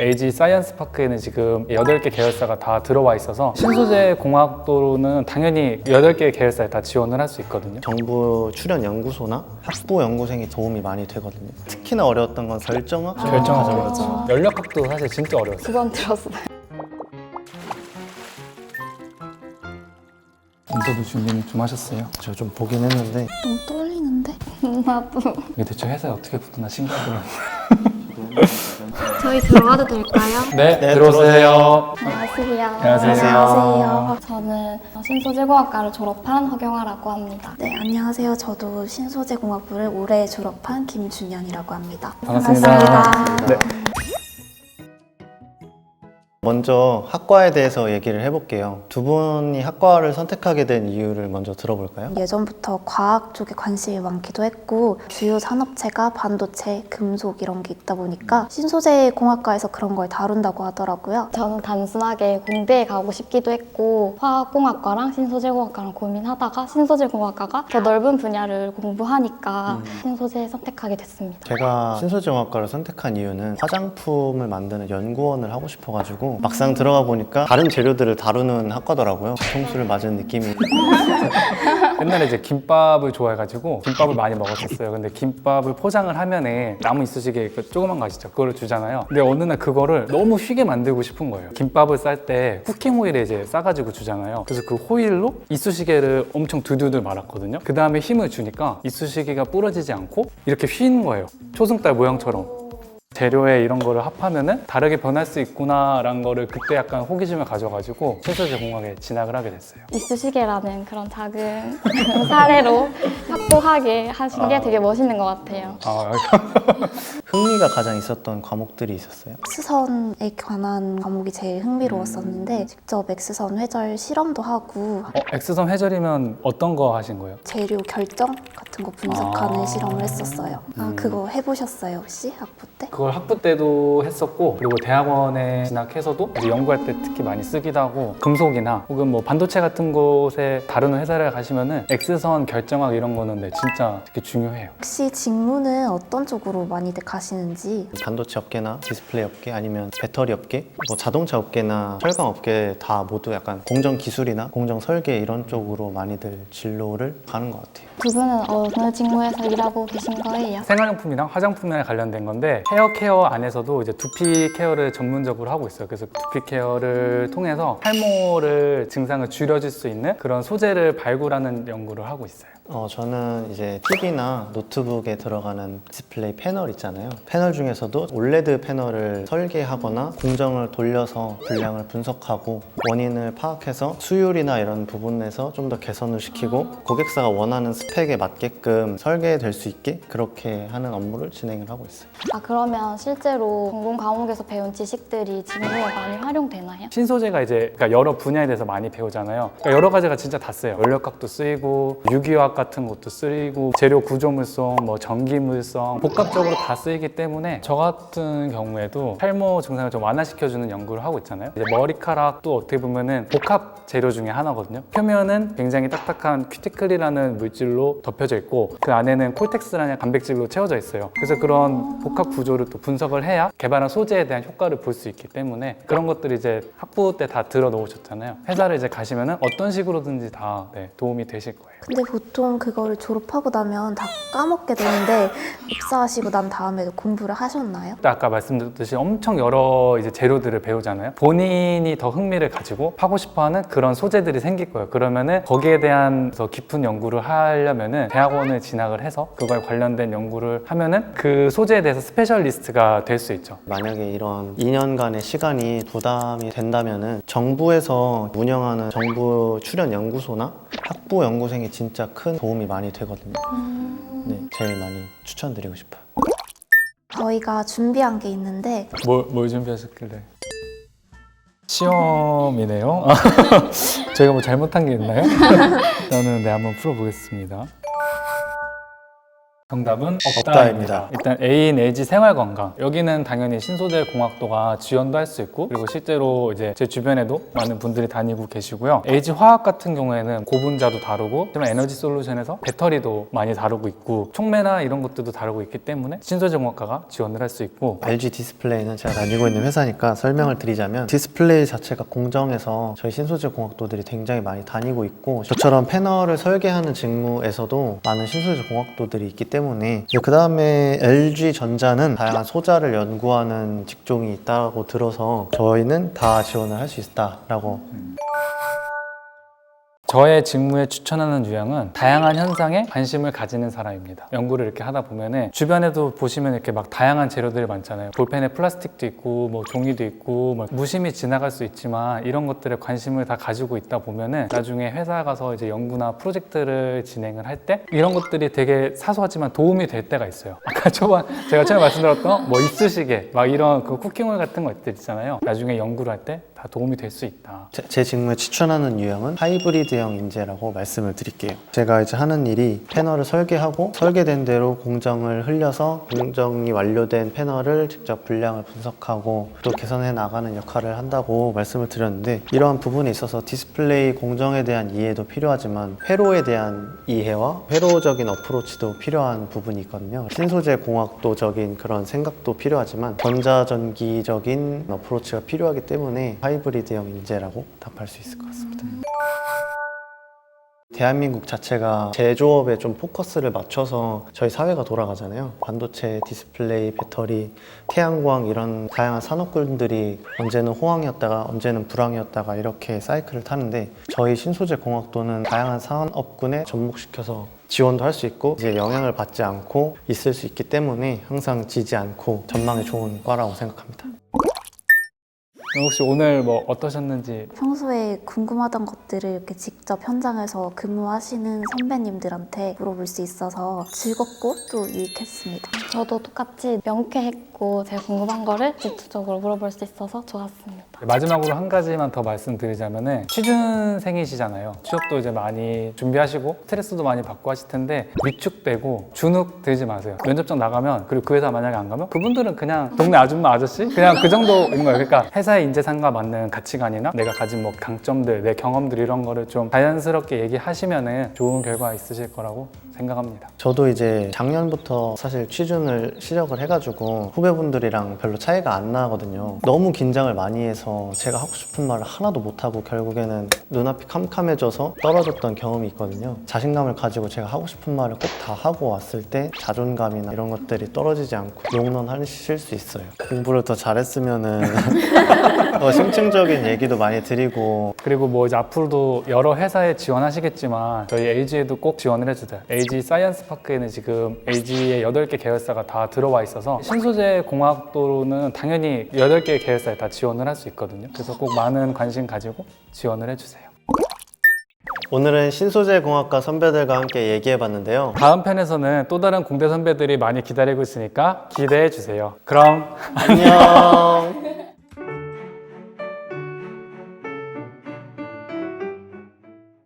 LG 사이언스 파크에는 지금 8개 계열사가 다 들어와 있어서 신소재 공학도로는 당연히 8개 계열사에 다 지원을 할 수 있거든요. 정부 출연 연구소나 학부 연구생이 도움이 많이 되거든요. 특히나 어려웠던 건 결정학. 결정하죠. 연력학도 사실 진짜 어려웠어요. 두 번 들었어요. 인터뷰 준비 좀 하셨어요? 저좀 보긴 했는데 너무 떨리는데? 나도. 이게 대체 회사에 어떻게 붙었나 신기하더라고요. 저희 들어가도 될까요? 네, 네, 들어오세요. 안녕하세요. 안녕하세요. 안녕하세요. 저는 신소재공학과를 졸업한 허경아라고 합니다. 네, 안녕하세요. 저도 신소재공학부를 올해 졸업한 김준현이라고 합니다. 반갑습니다. 네. 먼저 학과에 대해서 얘기를 해볼게요. 두 분이 학과를 선택하게 된 이유를 먼저 들어볼까요? 예전부터 과학 쪽에 관심이 많기도 했고 주요 산업체가 반도체, 금속 이런 게 있다 보니까 신소재 공학과에서 그런 걸 다룬다고 하더라고요. 저는 단순하게 공대에 가고 싶기도 했고 화학공학과랑 신소재공학과랑 고민하다가 신소재공학과가 더 넓은 분야를 공부하니까 신소재 선택하게 됐습니다. 제가 신소재공학과를 선택한 이유는 화장품을 만드는 연구원을 하고 싶어가지고 막상 들어가 보니까 다른 재료들을 다루는 학과더라고요. 통수를 맞은 느낌이 옛날에 이제 김밥을 좋아해가지고 김밥을 많이 먹었었어요. 근데 김밥을 포장을 하면은 나무 이쑤시개 그 조그만 거 아시죠? 그거를 주잖아요. 근데 어느 날 그거를 너무 휘게 만들고 싶은 거예요. 김밥을 쌀 때 쿠킹 호일에 이제 싸가지고 주잖아요. 그래서 그 호일로 이쑤시개를 엄청 두두두 말았거든요. 그 다음에 힘을 주니까 이쑤시개가 부러지지 않고 이렇게 휘는 거예요. 초승달 모양처럼. 재료에 이런 거를 합하면은 다르게 변할 수 있구나라는 거를 그때 약간 호기심을 가져가지고 신소재 공학에 진학을 하게 됐어요. 이쑤시개라는 그런 작은 사례로 확고하게 하신 게 되게 멋있는 것 같아요. 아, 흥미가 가장 있었던 과목들이 있었어요. X선에 관한 과목이 제일 흥미로웠었는데 직접 X선 회절 실험도 하고 어, X선 회절이면 어떤 거 하신 거예요? 재료 결정 같은 거 분석하는 아. 실험을 했었어요. 아, 그거 해보셨어요 혹시 학부 때? 그걸 학부 때도 했었고 그리고 대학원에 진학해서도 이제 연구할 때 특히 많이 쓰기도 하고 금속이나 혹은 뭐 반도체 같은 곳에 다루는 회사를 가시면은 X선 결정학 이런 거는 네, 진짜 되게 중요해요. 혹시 직무는 어떤 쪽으로 많이들 가시는지 반도체 업계나 디스플레이 업계 아니면 배터리 업계, 뭐 자동차 업계나 철강 업계 다 모두 약간 공정 기술이나 공정 설계 이런 쪽으로 많이들 진로를 가는 것 같아요. 두 분은 어느 직무에서 일하고 계신 거예요? 생활용품이랑 화장품이랑 관련된 건데 헤어 케어 안에서도 이제 두피 케어를 전문적으로 하고 있어요. 그래서 두피 케어를 통해서 탈모를 증상을 줄여줄 수 있는 그런 소재를 발굴하는 연구를 하고 있어요. 어, 저는 이제 TV나 노트북에 들어가는 디스플레이 패널 있잖아요. 패널 중에서도 올레드 패널을 설계하거나 공정을 돌려서 분량을 분석하고 원인을 파악해서 수율이나 이런 부분에서 좀 더 개선을 시키고 고객사가 원하는 스펙에 맞게끔 설계될 수 있게 그렇게 하는 업무를 진행을 하고 있어요. 아 그러면 실제로 전공 과목에서 배운 지식들이 직무에 많이 활용되나요? 신소재가 이제 그러니까 여러 분야에 대해서 많이 배우잖아요. 그러니까 여러 가지가 진짜 다 써요. 원력학도 쓰이고 유기화학 같은 것도 쓰이고 재료 구조물성, 뭐 전기물성 복합적으로 다 쓰이기 때문에 저 같은 경우에도 탈모 증상을 좀 완화시켜주는 연구를 하고 있잖아요. 이제 머리카락도 어떻게 보면은 복합 재료 중에 하나거든요. 표면은 굉장히 딱딱한 큐티클이라는 물질로 덮여져 있고 그 안에는 콜텍스라는 단백질로 채워져 있어요. 그래서 그런 복합 구조를 또 분석을 해야 개발한 소재에 대한 효과를 볼 수 있기 때문에 그런 것들이 이제 학부 때 다 들어 놓으셨잖아요. 회사를 이제 가시면은 어떤 식으로든지 다 네, 도움이 되실 거예요. 근데 보통 그거를 졸업하고 나면 다 까먹게 되는데 입사하시고 난 다음에도 공부를 하셨나요? 아까 말씀드렸듯이 엄청 여러 이제 재료들을 배우잖아요. 본인이 더 흥미를 가지고 하고 싶어하는 그런 소재들이 생길 거예요. 그러면은 거기에 대한 더 깊은 연구를 하려면은 대학원을 진학을 해서 그거에 관련된 연구를 하면은 그 소재에 대해서 스페셜리스트 가 될 수 있죠. 만약에 이런 2년간의 시간이 부담이 된다면은 정부에서 운영하는 정부 출연 연구소나 학부 연구생이 진짜 큰 도움이 많이 되거든요. 네, 제일 많이 추천드리고 싶어요. 저희가 준비한 게 있는데 뭘, 뭘 준비하셨길래? 시험이네요. 저희가 뭐 잘못한 게 있나요? 저는 네 한번 풀어보겠습니다. 정답은 없다입니다. 없다입니다. 일단 A인 LG 생활 건강. 여기는 당연히 신소재 공학도가 지원도 할 수 있고 그리고 실제로 이제 제 주변에도 많은 분들이 다니고 계시고요. LG 화학 같은 경우에는 고분자도 다루고 하지만 에너지 솔루션에서 배터리도 많이 다루고 있고 촉매나 이런 것들도 다루고 있기 때문에 신소재 공학과가 지원을 할 수 있고 LG 디스플레이는 제가 다니고 있는 회사니까 설명을 드리자면 디스플레이 자체가 공정해서 저희 신소재 공학도들이 굉장히 많이 다니고 있고 저처럼 패널을 설계하는 직무에서도 많은 신소재 공학도들이 있기 때문에 그 다음에 LG 전자는 다양한 소자를 연구하는 직종이 있다고 들어서 저희는 다 지원을 할 수 있다라고 저의 직무에 추천하는 유형은 다양한 현상에 관심을 가지는 사람입니다. 연구를 이렇게 하다 보면은 주변에도 보시면 이렇게 막 다양한 재료들이 많잖아요. 볼펜에 플라스틱도 있고 뭐 종이도 있고 뭐 무심히 지나갈 수 있지만 이런 것들에 관심을 다 가지고 있다 보면은 나중에 회사 가서 이제 연구나 프로젝트를 진행을 할 때 이런 것들이 되게 사소하지만 도움이 될 때가 있어요. 아까 초반 제가 처음에 말씀드렸던 뭐 이쑤시개 막 이런 그 쿠킹홀 같은 것들 있잖아요. 나중에 연구를 할 때 다 도움이 될 수 있다. 제, 제 직무에 추천하는 유형은 하이브리드형 인재라고 말씀을 드릴게요. 제가 이제 하는 일이 패널을 설계하고 설계된 대로 공정을 흘려서 공정이 완료된 패널을 직접 분량을 분석하고 또 개선해 나가는 역할을 한다고 말씀을 드렸는데 이러한 부분에 있어서 디스플레이 공정에 대한 이해도 필요하지만 회로에 대한 이해와 회로적인 어프로치도 필요한 부분이 있거든요. 신소재 공학도적인 그런 생각도 필요하지만 전자전기적인 어프로치가 필요하기 때문에 하이 브리드형 인재라고 답할 수 있을 것 같습니다. 대한민국 자체가 제조업에 좀 포커스를 맞춰서 저희 사회가 돌아가잖아요. 반도체, 디스플레이, 배터리, 태양광 이런 다양한 산업군들이 언제는 호황이었다가 언제는 불황이었다가 이렇게 사이클을 타는데 저희 신소재 공학도는 다양한 산업군에 접목시켜서 지원도 할 수 있고 이제 영향을 받지 않고 있을 수 있기 때문에 항상 지지 않고 전망이 좋은 과라고 생각합니다. 혹시 오늘 뭐 어떠셨는지 평소에 궁금하던 것들을 이렇게 직접 현장에서 근무하시는 선배님들한테 물어볼 수 있어서 즐겁고 또 유익했습니다. 저도 똑같이 명쾌했고 제가 궁금한 거를 직접적으로 물어볼 수 있어서 좋았습니다. 마지막으로 한 가지만 더 말씀드리자면은 취준생이시잖아요. 취업도 이제 많이 준비하시고 스트레스도 많이 받고 하실 텐데 위축되고 주눅 들지 마세요. 면접장 나가면 그리고 그 회사 만약에 안 가면 그분들은 그냥 동네 아줌마 아저씨 그냥 그 정도인 거예요. 그러니까 회사의 인재상과 맞는 가치관이나 내가 가진 뭐 강점들, 내 경험들 이런 거를 좀 자연스럽게 얘기하시면은 좋은 결과 있으실 거라고 생각합니다. 저도 이제 작년부터 사실 취준을 시작을 해가지고 후배분들이랑 별로 차이가 안 나거든요. 너무 긴장을 많이 해서 제가 하고 싶은 말을 하나도 못하고 결국에는 눈앞이 캄캄해져서 떨어졌던 경험이 있거든요. 자신감을 가지고 제가 하고 싶은 말을 꼭 다 하고 왔을 때 자존감이나 이런 것들이 떨어지지 않고 용론 하실 수 있어요. 공부를 더 잘했으면은 더 심층적인 얘기도 많이 드리고 그리고 뭐 이제 앞으로도 여러 회사에 지원하시겠지만 저희 LG에도 꼭 지원을 해주세요. LG 사이언스 파크에는 지금 LG의 8개 계열사가 다 들어와 있어서 신소재 공학도로는 당연히 8개 계열사에 다 지원을 할 수 있거든요. 그래서 꼭 많은 관심 가지고 지원을 해주세요. 오늘은 신소재 공학과 선배들과 함께 얘기해 봤는데요. 다음 편에서는 또 다른 공대 선배들이 많이 기다리고 있으니까 기대해 주세요. 그럼 안녕.